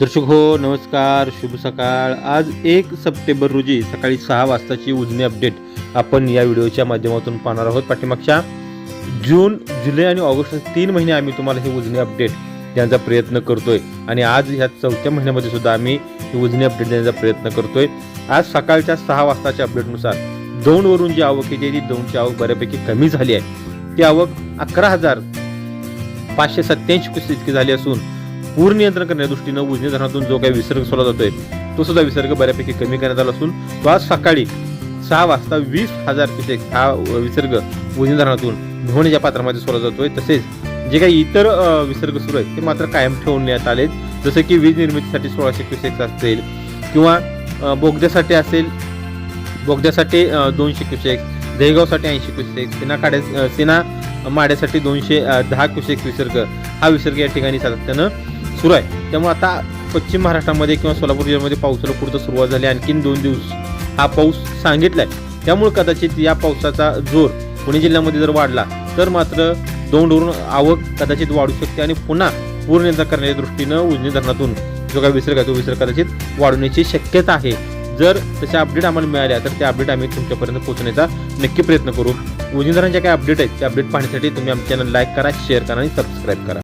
दर्शक हो नमस्कार शुभ सकाळ. आज एक सप्टेंबर रोजी सकाळी सहा वाजताची उजनी अपडेट आपण या व्हिडिओच्या माध्यमातून पाहणार आहोत. पाठीमागच्या जून जुलै आणि ऑगस्ट तीन महिने आम्ही तुम्हाला ही उजनी अपडेट देण्याचा प्रयत्न करतोय. आणि आज ह्या चौथ्या महिन्यामध्ये सुद्धा आम्ही ही उजनी अपडेट देण्याचा प्रयत्न करतोय. आज सकाळच्या सहा वाजताच्या अपडेटनुसार दोनवरून जी आवक येते ती दोनची आवक बऱ्यापैकी कमी झाली आहे. ती आवक अकरा हजार पाचशे सत्याऐंशी इतकी झाली असून पूर नियंत्रण करण्याच्या दृष्टीनं उजनी धरणातून जो काही विसर्ग सोडला जातोय तो सुद्धा विसर्ग बऱ्यापैकी कमी करण्यात आला असून तो आज सकाळी सहा वाजता वीस हजार क्युसेक हा विसर्ग उजनी धरणातून धोणीच्या पात्रामध्ये सोडला जातोय. तसेच जे काही इतर विसर्ग सुरू आहेत ते मात्र कायम ठेवण्यात आले जसं की वीज निर्मितीसाठी सोळाशे क्युसेक्स असतील किंवा बोगद्यासाठी असेल बोगद्यासाठी दोनशे क्युसेक्स दहेगावसाठी ऐंशी क्युसेक्स सेना काड्या सेना माड्यासाठी दोनशे दहा क्युसेक्स विसर्ग हा विसर्ग या ठिकाणी सातत्यानं सुरू आहे. त्यामुळे आता पश्चिम महाराष्ट्रामध्ये किंवा सोलापूर जिल्ह्यामध्ये पावसाला पुढचं सुरुवात झाली. आणखीन दोन दिवस हा पाऊस सांगितला आहे त्यामुळे कदाचित या पावसाचा जोर पुणे जिल्ह्यामध्ये जर वाढला तर मात्र दोंडवरून आवक कदाचित वाढू शकते आणि पुन्हा पूर नियंत्रण करण्याच्या दृष्टीनं उजनी धरणातून जो काही विसर्ग आहे तो विसर्ग कदाचित वाढवण्याची शक्यता आहे. जर तशा अपडेट आम्हाला मिळाल्या तर त्या अपडेट आम्ही तुमच्यापर्यंत पोहोचण्याचा नक्की प्रयत्न करू. उजनी धरणाच्या काही अपडेट आहेत त्या अपडेट पाहण्यासाठी तुम्ही आमच्या चॅनल लाईक करा शेअर करा आणि सबस्क्राईब करा.